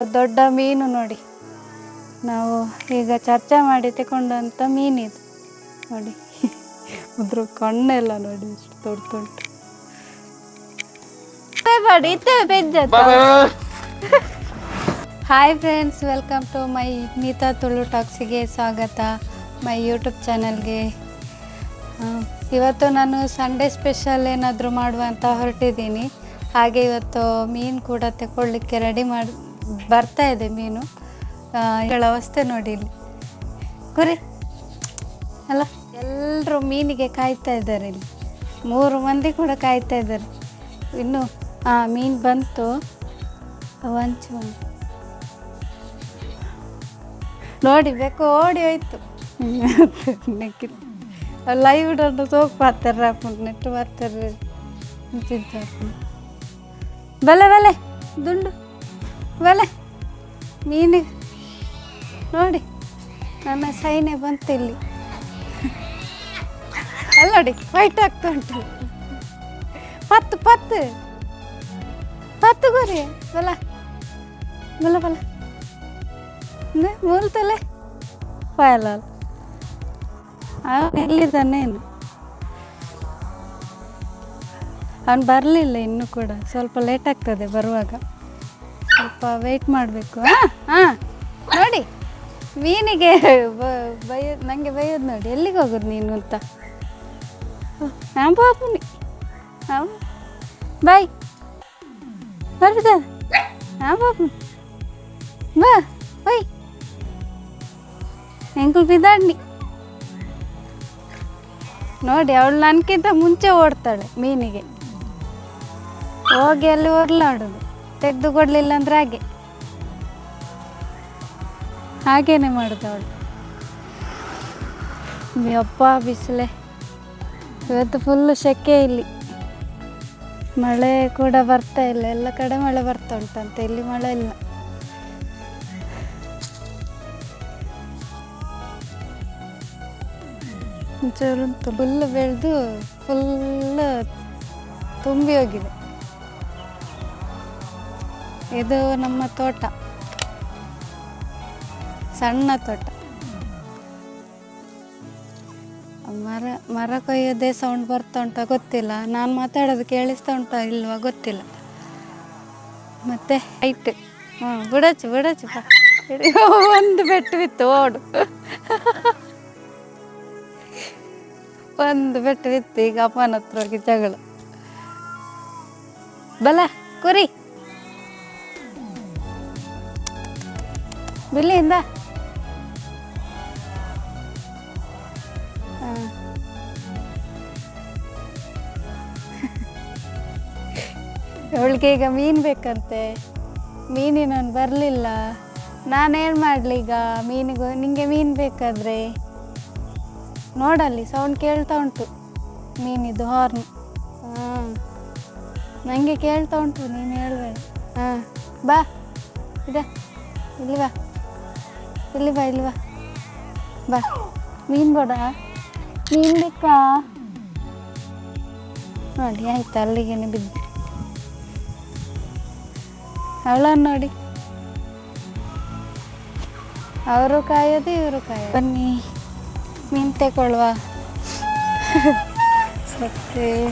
ದೊಡ್ಡ ಮೀನು ನೋಡಿ. ನಾವು ಈಗ ಚರ್ಚೆ ಮಾಡಿ ತಗೊಂಡಂಥ ಮೀನಿದು. ನೋಡಿ. ಅದ್ರ ಕಣ್ಣೆಲ್ಲ ನೋಡಿ ಎಷ್ಟು ದೊಡ್ಡ ದೊಡ್ಡ. Hi friends welcome to my Neetha Tulu ಟಾಕ್ಸಿಗೆ ಸ್ವಾಗತ. ಮೈ ಯೂಟ್ಯೂಬ್ ಚಾನಲ್ಗೆ ಇವತ್ತು ನಾನು ಸಂಡೇ ಸ್ಪೆಷಲ್ ಏನಾದರೂ ಮಾಡುವ ಅಂತ ಹೊರಟಿದ್ದೀನಿ. ಹಾಗೆ ಇವತ್ತು ಮೀನು ಕೂಡ ತಗೊಳ್ಳಿಕ್ಕೆ ರೆಡಿ ಮಾಡಿ ಬರ್ತಾ ಇದೆ ಮೀನು. ಇವಳ ಅವಸ್ಥೆ ನೋಡಿ ಇಲ್ಲಿ. ಕುರಿ. ಅಲ್ಲ ಎಲ್ಲರೂ ಮೀನಿಗೆ ಕಾಯ್ತಾ ಇದ್ದಾರೆ ಇಲ್ಲಿ. ಮೂರು ಮಂದಿ ಕೂಡ ಕಾಯ್ತಾ ಇದ್ದಾರೆ. ಇನ್ನು, ಆ, ಮೀನು ಬಂತು. ವಂಚು ನೋಡಿ ಬೇಕು ಓಡಿ ಹೋಯ್ತು. ಲೈವ್ ಇಡೋದು ಸೋಕ್ ಬರ್ತಾರೆ ನೆಟ್ಟು ಬರ್ತಾರೆ ಬಲೆ ಬಲೆ ದುಂಡು. ಬಲೆ. ಮೀನು ನೋಡಿ, ನನ್ನ ಸೈನೆ ಬಂತು ಇಲ್ಲಿ. ಅಲ್ಲ ನೋಡಿ ಫೈಟ್ ಆಗ್ತಾ ಉಂಟು. ಪತ್ತು ಪತ್ತು. ಪತ್ತು ಗುರಿ. ಬಲ. ಬಲ ಬಲ. ಮೂಲ ತಲೆ. ಪಾಯಲ್ಲ ಅವನು ಎಲ್ಲಿದ್ದಾನೇನು ಅವನು ಬರಲಿಲ್ಲ ಇನ್ನೂ ಕೂಡ. ಸ್ವಲ್ಪ ಲೇಟ್ ಆಗ್ತದೆ ಬರುವಾಗ. ಸ್ವಲ್ಪ ವೆಯ್ಟ್ ಮಾಡಬೇಕು ಹಾಂ ನೋಡಿ, ಮೀನಿಗೆ ಬೈಯೋದು ನನಗೆ ಬೈಯೋದು ನೋಡಿ, ಎಲ್ಲಿಗೆ ಹೋಗೋದು ನೀನು ಅಂತ? ಹಾಂ ಬಾಬುನಿ ಹಾಂ ಬಾಯ್ ಬರ್ಬಿದ ಹಾಂ ಬಾಬು ಬಾ ಬಾಯ್ ಎಂಕುಲ್ ಬಿದ್ದಾಡ್ನಿ. ನೋಡಿ, ಅವಳು ನನಗಿಂತ ಮುಂಚೆ ಓಡ್ತಾಳೆ ಮೀನಿಗೆ. ಹೋಗಿ ಅಲ್ಲಿ ಒರ್ಲಾಡೋದು ತೆಗೆದು ಕೊಡಲಿಲ್ಲ ಅಂದ್ರೆ ಹಾಗೆ. ಹಾಗೇನೆ ಮಾಡುದು ಅವಳು. ಅಪ್ಪ ಬಿಸಿಲೆ. ಇವತ್ತು ಫುಲ್ಲು ಸೆಕೆ ಇಲ್ಲಿ. ಮಳೆ ಕೂಡ ಬರ್ತಾ ಇಲ್ಲ. ಎಲ್ಲ ಕಡೆ ಮಳೆ ಬರ್ತಾ ಉಂಟಂತೆ. ಇಲ್ಲಿ ಮಳೆ ಇಲ್ಲ. ಫುಲ್ ಬೆಳೆದು ಫುಲ್ ತುಂಬಿ ಹೋಗಿದೆ. ಇದು ನಮ್ಮ ತೋಟ. ಸಣ್ಣ ತೋಟ. ಮರ ಮರ ಕೊಯ್ಯೋದೇ ಸೌಂಡ್ ಬರ್ತಾ ಉಂಟಾ ಗೊತ್ತಿಲ್ಲ. ನಾನು ಮಾತಾಡೋದು ಕೇಳಿಸ್ತಾ ಉಂಟಾ ಇಲ್ವಾ ಗೊತ್ತಿಲ್ಲ. ಮತ್ತೆ? ಐಟ್ ಹಾಂ ಬಿಡಚ್ಚು ಬಿಡಚ್ಚು ಒಂದು ಬೆಟ್ಟು ಬಿತ್ತು ಓಡು. ಒಂದು ಬೆಟ್ಟು ಬಿತ್ತು ಈಗ ಅಪ್ಪನ ಹತ್ರ ಹೋಗಿ ಜಗಳ. ಬಲ ಕುರಿ. ಬಿಲ್ಲಿಂದ ಇಂದ ಅವಳಿಗೆ ಈಗ ಮೀನು ಬೇಕಂತೆ. ಮೀನಿನೊಂದು ಬರಲಿಲ್ಲ. ನಾನೇನು ಮಾಡ್ಲಿ ಈಗ ಮೀನಿಗೂ ನಿಂಗೆ ಮೀನು ಬೇಕಾದ್ರೆ? ನೋಡಲ್ಲಿ ಸೌಂಡ್ ಕೇಳ್ತಾ ಉಂಟು. ಮೀನಿದು ಹಾರ್ನ್ ಹಾಂ. ನನಗೆ ಕೇಳ್ತಾ ಉಂಟು ನೀನು ಹೇಳ್ಬೇಡ. ಹಾಂ ಬಾ. ಇದೆ ಇಲ್ಲಿ ಬಾ. ಇಲ್ಲಿ ಬಾ ಇಲ್ಲಿ ಬಾ. ಬಾ. ಮೀನು ಬೇಡ. ಮೀನು ಬೇಕಾ? ನೋಡಿ, ಆಯ್ತು ಅಲ್ಲಿಗೇನೆ ಬಿದ್ದು. ಅವಳ ನೋಡಿ. ಅವರು ಕಾಯೋದು, ಇವರು ಕಾಯೋದು. ಬನ್ನಿ, ಮೀನು ತಗೊಳ್ಳುವ. ಸತ್ತೆ.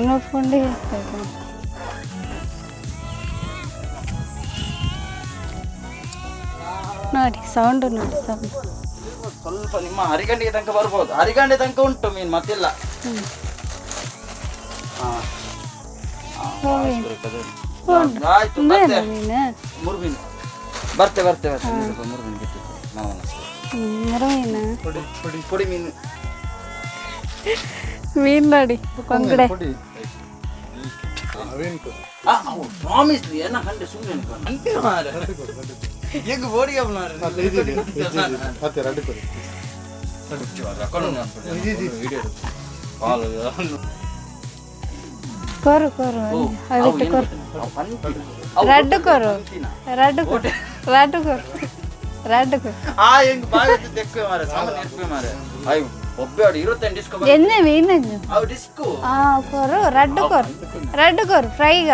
ನೋಡ್ಕೊಂಡು ಇರ್ತಾರೆ ನೋಡಿ ಸೌಂಡು ನೋಡಿ ಸೌಂಡ್. ಸ್ವಲ್ಪ ನಿಮ್ಮ ಹರಿಗಂಡಿಗೆ ತನಕ ಬರ್ಬೋದು. ಹರಿಗಂಡೆ ತನಕ ಉಂಟು ಮೀನು ಮತ್ತಿಲ್ಲ. ಹ್ಞೂ ಹಾ. ಹಾ, ಹೋಗಿ. ಆಯ್ತು, ಆಯ್ತು ಬರ್ತೆ ಮೀನು ಮೂರು ಮೀನು. ಬರ್ತೆ ಬರ್ತೆ ಬರ್ತೆ ಇದು ಸ್ವಲ್ಪ ಮೂರು ಮೀನು ಬಿಟ್ಟಿತ್ತು ಮಾವನ ಹೆಸರು. ಮೀನು ಪುಡಿ ಪುಡಿ ಪುಡಿ ಮೀನು. ಮೀನು ನೋಡಿ ಕೊಂಗಡೆ ಆ, ಅವು ಪ್ರಾಮಿಸ್ ಏನ ಕಂಡೆ ಸುಮ್ಮನೆ ಅಂತೆ ಮಾರೆ ಹೆಂಗ್ ಬೋಡಿ ಅವನಾರೆ ಕೊರು ಕೊರು ಅದಕ್ಕೆ ಕೊರು ರಡ್ಡು ಕೊರು ರಡ್ಡು ಕೊರು ರಡ್ಡು ಕೊರು ರಡ್ಡು ಕೊರು ಆ ಹೆಂಗ್ ಬಾವಿ ತೆಕ್ಕು ಮಾರೆ ಸಾಮಾನ್ಯ ಎತ್ಕು ಮಾರೆ ಅಯ್ಯೋ ಒಬ್ಬೆ ಆಡಿ ಇರುತ್ತೇನೆ ಡಿಸ್ಕೋ ಎಣ್ಣೆ ಮೀನನ್ನು ಅವು ಡಿಸ್ಕು ಆ ಕೊರು ರಡ್ಡು ಕೊರು ರಡ್ಡು ಕೊರು ಫ್ರೈಗ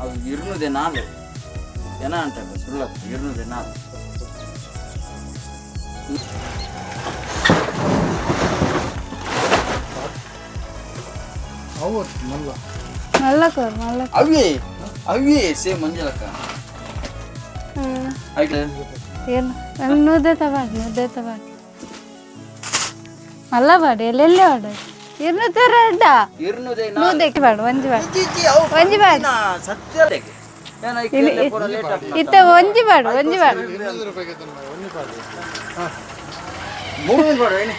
ಅವು ಇರುವುದೇ ನಾಲ್ಕು ಜನ ಅಂತ ಸುಳ್ಳು ಅವತ್ತು ಮಲ್ಲ. ಮಂಜಲಕ್ಕ ಆಯ್ತು? ಏನು ನಾನು ನುದ್ದೆ ತಬಾಡಿ ನುದ್ದೆ ತಬಾಡಿ ಮಲ್ಲ ಬಾಡಿ ಎಲ್ಲೆಲ್ಲೇ ಬಾಡಿ? ಇರ್ನು ತೆರಡ್ಡ ಇರುವುದೇ ನೂದಕ್ಕೆ ಬಾಡು ಒಂಜಿ ಬಾಡು. ಒಂಜಿ ಬಾಡು. ಸತ್ಯ ಇತ್ತ. ಒಂಜಿ ಬಾಡು ಒಂಜಿ ಪಾಡು. ಏನು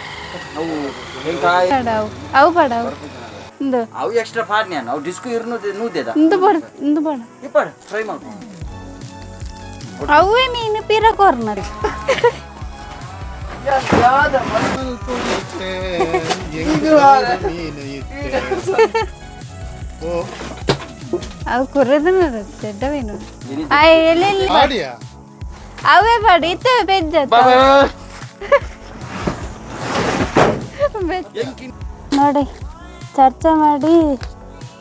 ಅವು ಅವು ಇಂದು. ಅವು ಎಕ್ಸ್ಟ್ರಾ ಪಾಡ್ನೆ ಅವು ಡಿಸ್ಕು ಇರುವುದೇ ನೂದೇದ? ಇಂದು ಬಾಡು ಇಂದು ಬಾಡ ಇಪ್ಪಾಡ ಟ್ರೈ ಮಾಡ್ಕೊ ಅವೇ ನೀನು ಪೀರ ಕೋರ್ನರಿ ಇತ್ತೆ. ಓ. ಅವು ಕುರ್ರದನ ದೊಡ್ಡವೇನು? ಆ ಎಲ್ಲೆಲ್ಲಿ ಮಾಡಿ ಅವೇ ಬಾಡು ಇತ್ತವೆ ಬೆಜ್ಜ ನೋಡಿ ಚರ್ಚೆ ಮಾಡಿ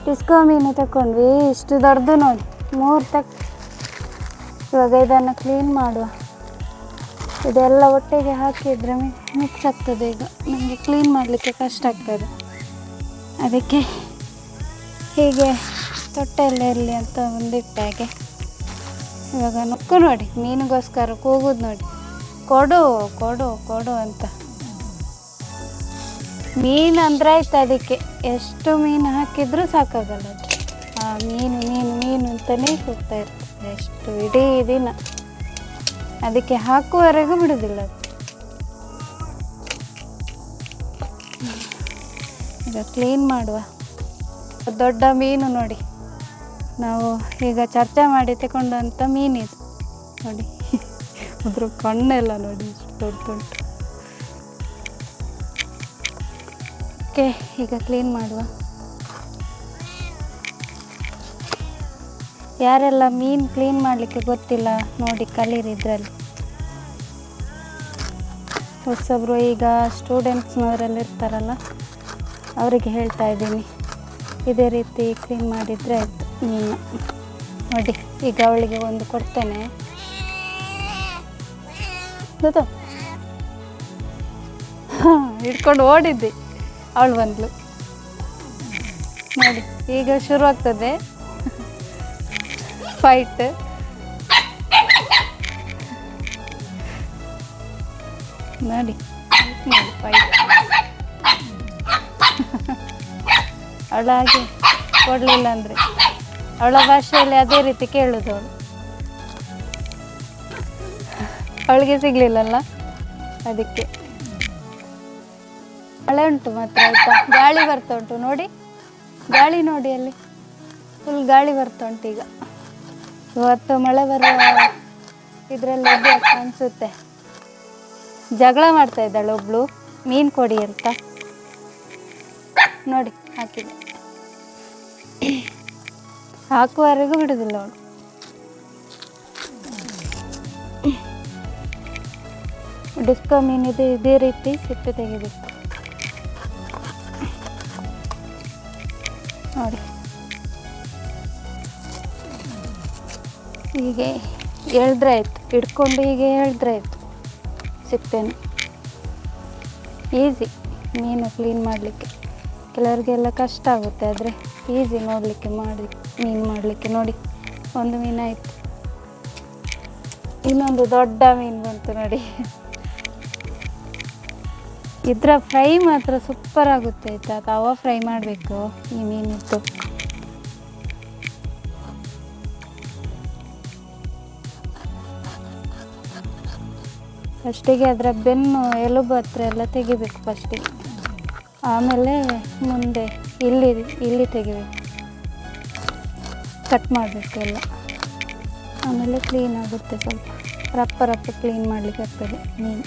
ಡಿಸ್ಕೋ ಮೀನು ತಕೊಂಡ್ವಿ ಇಷ್ಟು ದೊಡ್ಡದು ನೋಡಿ ಮೂರು ತಕ್. ಇವಾಗ ಇದನ್ನು ಕ್ಲೀನ್ ಮಾಡುವ. ಇದೆಲ್ಲ ಒಟ್ಟಿಗೆ ಹಾಕಿದ್ರೆ ಮಿಕ್ಸ್ ಆಗ್ತದೆ ಈಗ. ನಮಗೆ ಕ್ಲೀನ್ ಮಾಡಲಿಕ್ಕೆ ಕಷ್ಟ ಆಗ್ತದೆ. ಅದಕ್ಕೆ ಹೀಗೆ ತೊಟ್ಟೆಲ್ಲ ಇರಲಿ ಅಂತ ಒಂದಿಟ್ಟಾಗೆ ಇವಾಗ ನುಕ್ಕು ನೋಡಿ, ಮೀನಿಗೋಸ್ಕರ ಕೂಗೋದು ನೋಡಿ. ಕೊಡು ಕೊಡು ಕೊಡು ಅಂತ. ಮೀನು ಅಂದ್ರೆ ಆಯ್ತು ಅದಕ್ಕೆ. ಎಷ್ಟು ಮೀನು ಹಾಕಿದ್ರೂ ಸಾಕಾಗಲ್ಲ ಅದು. ಆ ಮೀನು ಮೀನು ಮೀನು ಅಂತಲೇ ಕೂಗ್ತಾ ಇರ್ತದೆ ಎಷ್ಟು ಇಡೀ ದಿನ. ಅದಕ್ಕೆ ಹಾಕುವವರೆಗೂ ಬಿಡೋದಿಲ್ಲ ಅದು. ಈಗ ಕ್ಲೀನ್ ಮಾಡುವ. ದೊಡ್ಡ ಮೀನು ನೋಡಿ. ನಾವು ಈಗ ಚರ್ಚೆ ಮಾಡಿ ತಗೊಂಡಂಥ ಮೀನಿದು. ನೋಡಿ ಅದ್ರ ಕಣ್ಣೆಲ್ಲ ನೋಡಿ ದೊಡ್ಡ ಓಕೆ, ಈಗ ಕ್ಲೀನ್ ಮಾಡುವ. ಯಾರೆಲ್ಲ ಮೀನು ಕ್ಲೀನ್ ಮಾಡಲಿಕ್ಕೆ ಗೊತ್ತಿಲ್ಲ, ನೋಡಿ ಕಲೀರಿ ಇದರಲ್ಲಿ. ಹೊಸೊಬ್ಬರು ಈಗ ಸ್ಟೂಡೆಂಟ್ಸ್ನವರೆಲ್ಲ ಇರ್ತಾರಲ್ಲ, ಅವರಿಗೆ ಹೇಳ್ತಾ ಇದ್ದೀನಿ. ಇದೇ ರೀತಿ ಕ್ಲೀನ್ ಮಾಡಿದರೆ ಆಯಿತು. ನೋಡಿ, ಈಗ ಅವಳಿಗೆ ಒಂದು ಕೊಡ್ತೇನೆ. ಗೊತ್ತಾ ಹಿಡ್ಕೊಂಡು ಓಡಿದ್ದೆ ಅವಳು ಬಂದ್ಲು. ನೋಡಿ, ಈಗ ಶುರು ಆಗ್ತದೆ ಫೈಟ್ ನೋಡಿ ನೋಡಿ ಫೈಟ್ ಅವಳಾಗಿ ಕೊಡಲಿಲ್ಲ ಅಂದರೆ. ಅವಳ ಭಾಷೆಯಲ್ಲಿ ಅದೇ ರೀತಿ ಕೇಳೋದು ಅವಳು. ಅವಳಿಗೆ ಸಿಗ್ಲಿಲ್ಲಲ್ಲ? ಅದಕ್ಕೆ. ಮಳೆ ಉಂಟು ಮಾತ್ರ ಆಯ್ತಾ? ಗಾಳಿ ಬರ್ತಾ ಉಂಟು ನೋಡಿ. ಗಾಳಿ ನೋಡಿ ಅಲ್ಲಿ. ಫುಲ್ ಗಾಳಿ ಬರ್ತಾ ಉಂಟು ಈಗ. ಇವತ್ತು ಮಳೆ ಬರುವ ಇದರಲ್ಲಿ ಅನಿಸುತ್ತೆ. ಜಗಳ ಮಾಡ್ತಾ ಇದ್ದಾಳೆ ಒಬ್ಳು. ಮೀನು ಕೊಡಿ ಅಂತ. ನೋಡಿ, ಹಾಕಿದೆ. ಹಾಕುವವರೆಗೂ ಬಿಡುದಿಲ್ಲ ಅವಳು. ಡಿಸ್ಕೋ ಮೀನಿದೆ ಇದೇ ರೀತಿ ಸಿಪ್ಪೆ ತೆಗಿಬೇಕು ನೋಡಿ. ಹೀಗೆ ಎಳೆದ್ರೆ ಆಯ್ತು. ಹಿಡ್ಕೊಂಡು ಹೀಗೆ ಎಳೆದ್ರೆ ಆಯ್ತು ಸಿಪ್ಪೆನ ಈಸಿ ಮೀನು ಕ್ಲೀನ್ ಮಾಡಲಿಕ್ಕೆ. ಕೆಲವರಿಗೆಲ್ಲ ಕಷ್ಟ ಆಗುತ್ತೆ, ಆದರೆ ಈಸಿ ನೋಡಲಿಕ್ಕೆ ಮಾಡಿ ಮೀನು ಮಾಡಲಿಕ್ಕೆ ನೋಡಿ. ಒಂದು ಮೀನಾಯಿತು ಇನ್ನೊಂದು ದೊಡ್ಡ ಮೀನು ಬಂತು ನೋಡಿ. ಇದರ ಫ್ರೈ ಮಾತ್ರ ಸೂಪರ್ ಆಗುತ್ತೆ ಆಯ್ತಾ? ತವ ಫ್ರೈ ಮಾಡಬೇಕು ಈ ಮೀನಿತ್ತು ಫಸ್ಟಿಗೆ ಅದರ ಬೆನ್ನು, ಎಲುಬು ಹತ್ರ ಎಲ್ಲ ತೆಗಿಬೇಕು ಫಸ್ಟಿಗೆ. ಆಮೇಲೆ ಮುಂದೆ ಇಲ್ಲಿ ಇಲ್ಲಿ ತೆಗಿಬೇಕು ಕಟ್ ಮಾಡಬೇಕು ಎಲ್ಲ. ಆಮೇಲೆ ಕ್ಲೀನ್ ಆಗುತ್ತೆ ಸ್ವಲ್ಪ. ರಪ್ಪ ರಪ್ಪ ಕ್ಲೀನ್ ಮಾಡಲಿಕ್ಕೆ ಆಗ್ತದೆ ಮೀನು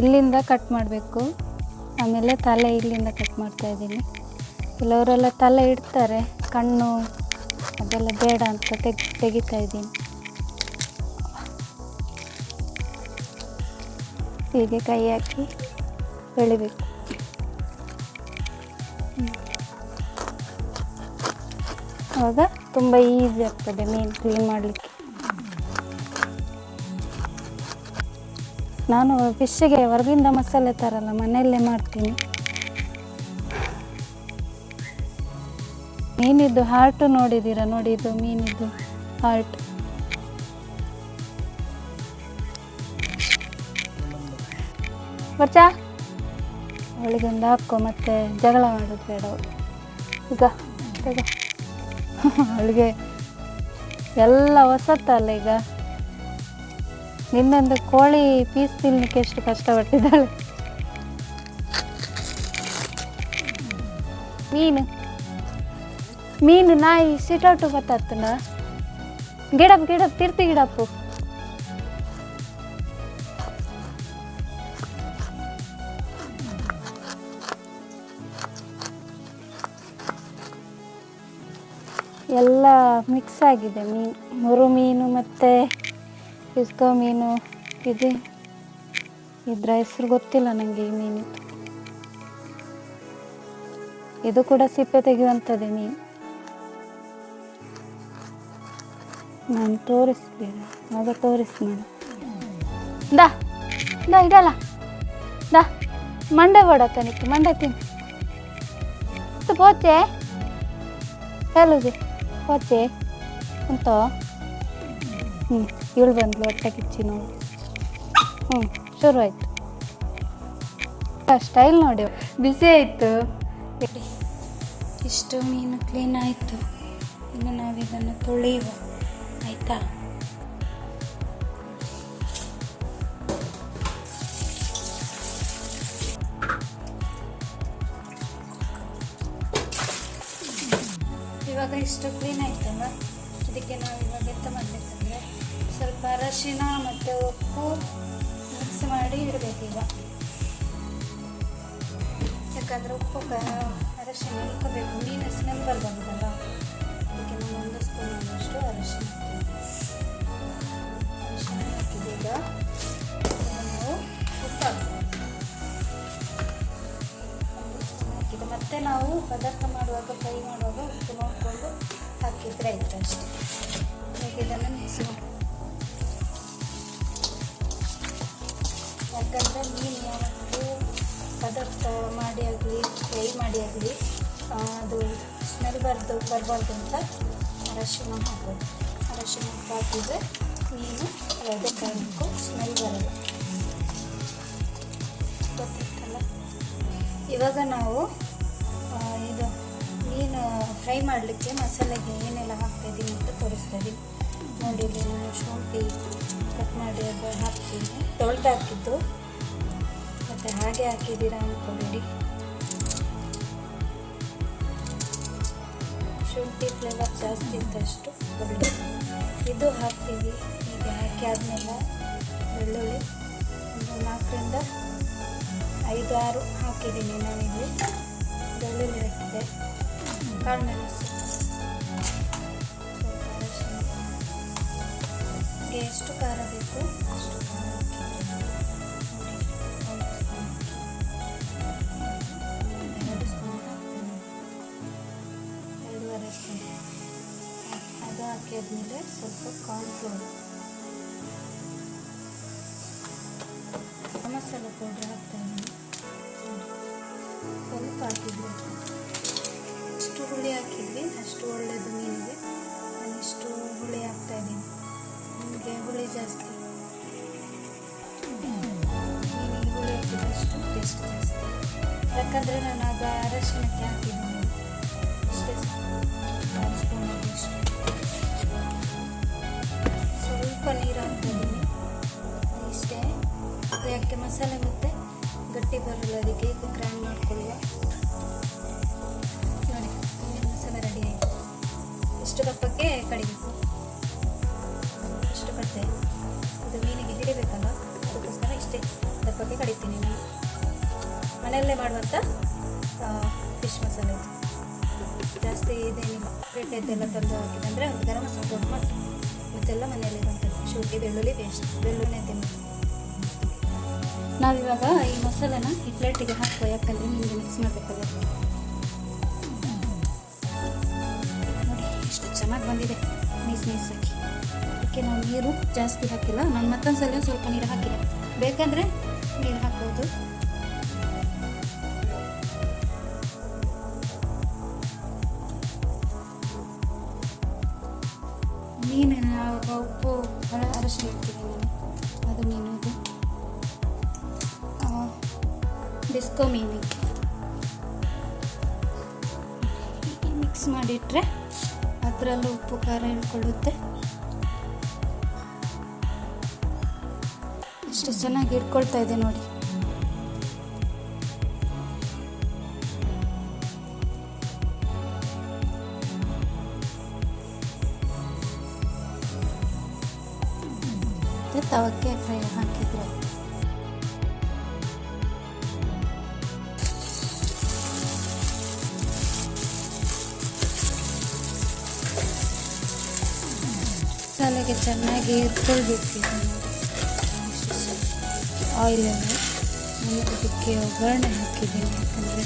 ಇಲ್ಲಿಂದ ಕಟ್ ಮಾಡಬೇಕು. ಆಮೇಲೆ ತಲೆ ಇಲ್ಲಿಂದ ಕಟ್ ಮಾಡ್ತಾ ಇದ್ದೀನಿ. ಕೆಲವರೆಲ್ಲ ತಲೆ ಇಡ್ತಾರೆ, ಕಣ್ಣು ಅದೆಲ್ಲ ಬೇಡ ಅಂತ ತೆಗ್, ತೆಗಿತಾ ಇದ್ದೀನಿ. ಹೀಗೆ ಕೈ ಹಾಕಿ ಎಳಿಬೇಕು. ಆವಾಗ ತುಂಬ ಈಸಿ ಆಗ್ತದೆ ಮೀನು ಕ್ಲೀನ್ ಮಾಡಲಿಕ್ಕೆ. ನಾನು ಫಿಶ್ಶಿಗೆ ಹೊರಗಿಂದ ಮಸಾಲೆ ತರಲ್ಲ ಮನೆಯಲ್ಲೇ ಮಾಡ್ತೀನಿ. ಮೀನಿದ್ದು ಹಾರ್ಟು ನೋಡಿದ್ದೀರಾ ನೋಡಿ ಇದು ಮೀನಿದ್ದು ಹಾರ್ಟ್ ಬರ್ಚಾ? ಅವಳಿಗೊಂದು ಹಾಕೋ, ಮತ್ತೆ ಜಗಳ ಮಾಡೋದು ಬೇಡ ಈಗ ಅವಳಿಗೆ ಎಲ್ಲ ಹೊಸತ್ತಲ್ಲ ಈಗ. ನಿನ್ನೊಂದು ಕೋಳಿ ಪೀಸ್ ತಿನ್ನಲಿಕ್ಕೆ ಎಷ್ಟು ಕಷ್ಟಪಟ್ಟಿದ್ದಾಳೆ. ಮೀನು. ಮೀನು ನಾಯಿ ಸಿಟೌಟು ಬತ್ತತ್ತನ ಗಿಡಪ್ ಗಿಡಪ್, ತಿರ್ತಿ ಗಿಡಪ್ಪು. ಎಲ್ಲ ಮಿಕ್ಸ್ ಆಗಿದೆ ಮೀನು, ಮುರು ಮೀನು ಮತ್ತು ಇಸ್ಕೋ ಮೀನು ಇದು. ಇದರ ಹೆಸರು ಗೊತ್ತಿಲ್ಲ ನನಗೆ ಈ ಮೀನು. ಇದು ಕೂಡ ಸಿಪ್ಪೆ ತೆಗೆಯುವಂಥದ್ದೇ ಮೀನು. ನಾನು ತೋರಿಸ್ತೀನಿ ಆಗ ತೋರಿಸಿ ದಾ ದಾ, ಇದಲ್ಲ. ದಾ, ಮಂಡೆ ಬಡಕ್ಕ ನಿಕ್ಕೆ ಮಂಡೆ ತಿನ್ನು. ಪೋಚೆ ಹೇಳುದು? ಪೋಚೆ ಅಂತ ಹ್ಞೂ ಇವಳು ಬಂದ್ಲು ಹೊಟ್ಟೆ ಕಿಚ್ಚಿ ನೋಡಿ. ಹ್ಞೂ ಶುರು ಆಯಿತು. ಸ್ಟೈಲ್ ನೋಡಿ. ಬಿಸಿ ಆಯಿತು. ಇಷ್ಟು ಮೀನು ಕ್ಲೀನ್ ಆಯಿತು. ಇನ್ನು ನಾವು ಇದನ್ನು ತೊಳೆಯುವ. ಆಯಿತಾ? ಇಷ್ಟು ಕ್ಲೀನ್ ಆಯ್ತಲ್ಲ? ಅದಕ್ಕೆ ನಾವು ಇವಾಗ ಎಂತ ಮಾಡಬೇಕಂದ್ರೆ ಸ್ವಲ್ಪ ಅರಶಿನ ಮತ್ತು ಉಪ್ಪು ಮಿಕ್ಸ್ ಮಾಡಿ ಇಡಬೇಕೀಗ. ಯಾಕಂದರೆ ಉಪ್ಪು ಅರಶಿನ ಹಾಕೋಬೇಕು. ಮೀನು ಸ್ಮೆಲ್ ಬರ್ಬಾರ್ದಲ್ಲ ಅದಕ್ಕೆ ನಾನು ಒಂದು ಸ್ಪೂನ್ ಅಷ್ಟು ಅರಶಿನ ಅರಶಿನ ಹಾಕಿದ್ದೀಗ. ಮತ್ತೆ ನಾವು ಪದಾರ್ಥ ಮಾಡುವಾಗ, ಫ್ರೈ ಮಾಡುವಾಗ ಉಪ್ಪು ನೋಡಿಕೊಂಡು ಹಾಕಿದ್ರೆ ಆಯ್ತು ಅಷ್ಟೇ. ಇದನ್ನು ಮಿಕ್ಸ್ ಮಾಡಿ. ಯಾಕಂದರೆ ಮೀನು ಯಾವುದು ಪದಾರ್ಥ ಮಾಡಿ ಆಗಲಿ, ಫ್ರೈ ಮಾಡಿ ಆಗಲಿ ಅದು ಸ್ಮೆಲ್ ಬರ್ದು, ಬರಬಾರ್ದು ಅಂತ ಅರಶಿನ ಹಾಕೋದು ಅರಶಿನ ಹಾಕಿದರೆ ಮೀನು ಯಾವುದೇ ಕಾರಣಕ್ಕೂ ಸ್ಮೆಲ್ ಬರಲ್ಲ. ಇವಾಗ ನಾವು ಮೀನು ಫ್ರೈ ಮಾಡಲಿಕ್ಕೆ ಮಸಾಲೆಗೆ ಏನೆಲ್ಲ ಹಾಕ್ತಾ ಇದ್ದೀನಿ ಅಂತ ತೋರಿಸ್ತಾ ಇದ್ದೀನಿ ನೋಡಿ, ಇಲ್ಲಿ ನಾನು ಶುಂಠಿ ಕಟ್ ಮಾಡಿ ಅದು ಹಾಕ್ತೀನಿ. ತೊಳೆದು ಹಾಕಿದ್ದು. ಮತ್ತು ಹಾಗೆ ಹಾಕಿದ್ದೀರಾ ಅಂದ್ಕೊಬೇಡಿ ಶುಂಠಿ ಫ್ಲೇವರ್ ಜಾಸ್ತಿ ಇದ್ದಷ್ಟು ಒಳ್ಳೆ ಇದು ಹಾಕ್ತೀವಿ. ಹೀಗೆ ಹಾಕಿ ಆದಮೇಲೆ ಬೆಳ್ಳುಳ್ಳಿ ಒಂದು ನಾಲ್ಕರಿಂದ ಐದು ಆರು ಹಾಕಿದ್ದೀನಿ ನಾನಿಲ್ಲಿ. ಬೆಳ್ಳುಳ್ಳಿ ಹಾಕಿದೆ ಸ್ವಲ್ಪ ಅರಶಿನ ನಿಮಗೆ ಎಷ್ಟು ಖಾರ ಬೇಕು ಅಷ್ಟು. ಎರಡು ಸ್ಪೂನ್ ಎರಡೂವರೆ ಸ್ಪೂನ್ ಅದು ಹಾಕಿದ್ಮೇಲೆ ಸ್ವಲ್ಪ ಕಾರ್ನ್ಫ್ಲೋರ್ ಮಸಾಲೆ ಪೌಡ್ರ್ ಹಾಕ್ತಾ ಇದ್ದೀನಿ ಸ್ವಲ್ಪ ಹಾಕಿದ್ವಿ ಹುಳಿ ಹಾಕಿದ್ವಿ. ಅಷ್ಟು ಒಳ್ಳೆಯದು ಮೀನಿಗೆ. ನಾನು ಇಷ್ಟು ಹುಳಿ ಹಾಕ್ತಾ ಇದ್ದೀನಿ. ನಿಮಗೆ ಹುಳಿ ಜಾಸ್ತಿ. ಮೀನಿಗೆ ಹುಳಿ ಅಷ್ಟು ಟೇಸ್ಟ್ ಜಾಸ್ತಿ. ಯಾಕಂದರೆ ನಾನು ಆಗ ಅರಶಿನಕ್ಕೆ ಹಾಕಿದ್ದೀನಿ. ಇಷ್ಟೇ. ಸ್ಪೂನ್ ಸ್ವಲ್ಪ ನೀರು ಹಾಕ್ತಾಯಿದ್ದೀನಿ ಇಷ್ಟೇ. ಯಾಕೆ ಮಸಾಲೆ ಮತ್ತೆ ಗಟ್ಟಿ ಬರಲ್ಲ, ಅದಕ್ಕೆ ಗ್ರೈಂಡ್ ಮಾಡ್ಕೊಳ್ಳುವ. ಕಡಿಬೇಕು ಇಷ್ಟು ಇದು ಮೀನಿಗೆ ಹಿಡಿಬೇಕಲ್ಲ ಅದಕ್ಕೋಸ್ಕರ ಇಷ್ಟೇ. ದಪ್ಪಕ್ಕೆ ಕಡಿತೀನಿ ನಾನು ಮನೆಯಲ್ಲೇ ಮಾಡುವಂಥ ಫಿಶ್ ಮಸಾಲೆ ಜಾಸ್ತಿ ಇದೇನಿಲ್ಲ. ಪೇಟೆದ್ದೆಲ್ಲ ತಂದು ಹಾಕಿದೆ ಅಂದರೆ ಒಂದು ಗರಂ ಮಸಾಲೆ ದೊಡ್ಡ ಮಟ್ಟ ಇದೆಲ್ಲ ಮನೆಯಲ್ಲಿರುವಂಥದ್ದು ಶುಂಠಿ, ಬೆಳ್ಳುಳ್ಳಿ ಪೇಸ್ಟ್ ಬೆಳ್ಳುಳ್ಳಿ ತಿನ್ನು ನಾವಿವಾಗ ಈ ಮಸಾಲೆನ ಈ ಪ್ಲೇಟಿಗೆ ಹಾಕುವ ಯಾಕಂದರೆ ನಿಮಗೆ ಮಿಕ್ಸ್ ಮಾಡಬೇಕಲ್ಲ ಬಂದಿದೆ. ನೀಸ್ ನೀಸ್ ಹಾಕಿ ಅದಕ್ಕೆ ನಾವು ನೀರು ಜಾಸ್ತಿ ಹಾಕಿಲ್ಲ. ನಾನು ಮತ್ತೊಂದು ಸಲ ಸ್ವಲ್ಪ ನೀರು ಹಾಕಿಲ್ಲ ಬೇಕಂದರೆ ನೀರು ಹಾಕ್ಬೋದು. ಮೀನಿನ ಉಪ್ಪು ಅರಶಿ ಹಾಕ್ತೀನಿ ನಾನು. ಅದು ಮೀನು ಇದು ಡಿಸ್ಕೋ ಮೀನಿಗೆ. ಮಿಕ್ಸ್ ಮಾಡಿಟ್ರೆ ಖಾರ ಹಿಡ್ಕೊಳ್ಳುತ್ತೆ ಇಷ್ಟು ಚೆನ್ನಾಗಿ ಇಟ್ಕೊಳ್ತಾ ಇದೆ ನೋಡಿ. ತವಕ್ಕೆ ಫ್ರೈ ಹಾಕಿದ್ರೆ. ಮಸಾಲೆಗೆ ಚೆನ್ನಾಗಿ ಹುರ್ಕೊಳ್ಬೇಕು ಆಯಿಲನ್ನು ನಾನು ಅದಕ್ಕೆ ಒಗ್ಗರಣೆ ಹಾಕಿದ್ದೀನಿ ಯಾಕಂದರೆ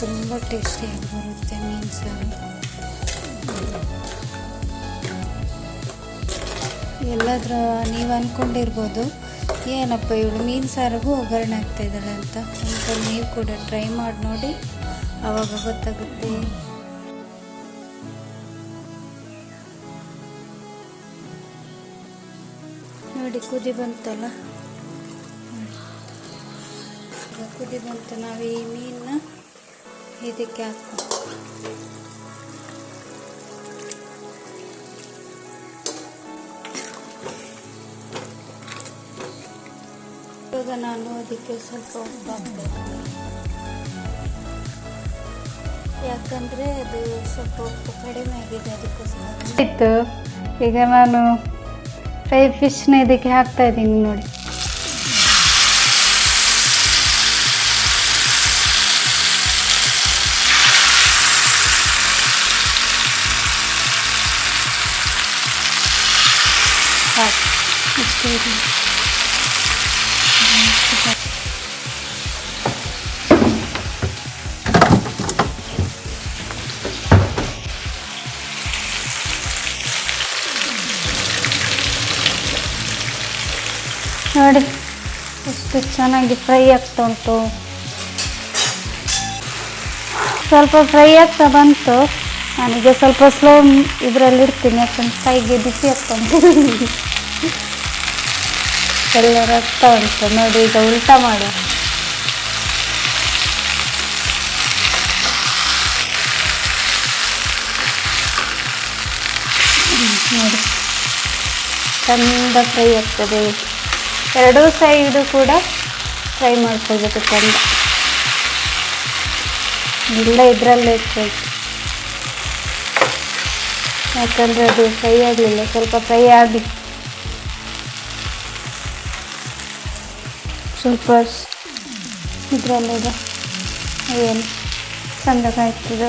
ತುಂಬ ಟೇಸ್ಟಿಯಾಗಿ ಬರುತ್ತೆ ಮೀನು ಸಾರು ಎಲ್ಲಾದರೂ ನೀವು ಅಂದ್ಕೊಂಡಿರ್ಬೋದು ಏನಪ್ಪ ಇವಳು ಮೀನು ಸಾರಿಗೂ ಒಗ್ಗರಣೆ ಆಗ್ತಾಯಿದ್ದಾಳೆ ಅಂತ. ಅಂತ ನೀವು ಕೂಡ ಟ್ರೈ ಮಾಡಿ ನೋಡಿ ಆವಾಗ ಗೊತ್ತಾಗುತ್ತೆ. ಕುದಿ ಬಂತಲ್ಲ? ಕುದಿ ಬಂತು, ನಾವು ಈ ಮೀನನ್ನ ಇದಕ್ಕೆ ಹಾಕೋ ಇವಾಗ ನಾನು ಅದಕ್ಕೆ ಸ್ವಲ್ಪ ಉಪ್ಪು ಹಾಕ್ಬೇಕು. ಯಾಕಂದರೆ ಅದು ಸ್ವಲ್ಪ ಉಪ್ಪು ಕಡಿಮೆ ಆಗಿದೆ, ಅದಕ್ಕೋಸ್ಕರ. ಇತ್ತು ಈಗ ನಾನು ಫ್ರೈ ಫಿಶ್ನ ಇದಕ್ಕೆ ಹಾಕ್ತಾ ಇದ್ದೀನಿ ನೋಡಿ ಸಾಕು ಇಷ್ಟು ಎಷ್ಟು ಚೆನ್ನಾಗಿ ಫ್ರೈ ಆಗ್ತಾ ಉಂಟು. ಸ್ವಲ್ಪ ಫ್ರೈ ಆಗ್ತಾ ಬಂತು. ನಾನೀಗ ಸ್ವಲ್ಪ ಸ್ಲೋ ಇದರಲ್ಲಿ ಇಡ್ತೀನಿ, ಯಾಕಂದ್ರೆ ಕೈಗೆ ಬಿಸಿ ಆಗ್ತಾ ಉಂಟು. ಎಲ್ಲ ರಕ್ತ ಉಂಟು. ನೋಡಿ, ಈಗ ಉಲ್ಟಾ ಮಾಡು ನೋಡಿ, ಚಂದ ಫ್ರೈ ಆಗ್ತದೆ. ಎರಡೂ ಸೈಡು ಕೂಡ ಫ್ರೈ ಮಾಡ್ಕೋಬೇಕು ಚೆಂದ ಇಲ್ಲ ಇದರಲ್ಲೇ ಇಟ್ಬೇಕು ಯಾಕಂದರೆ ಅದು ಫ್ರೈ ಆಗಲಿಲ್ಲ, ಸ್ವಲ್ಪ ಫ್ರೈ ಆಗಿ ಸ್ವಲ್ಪ ಇದರಲ್ಲಿದೆ. ಏನು? ಚಂದ ಕಾಯ್ತದೆ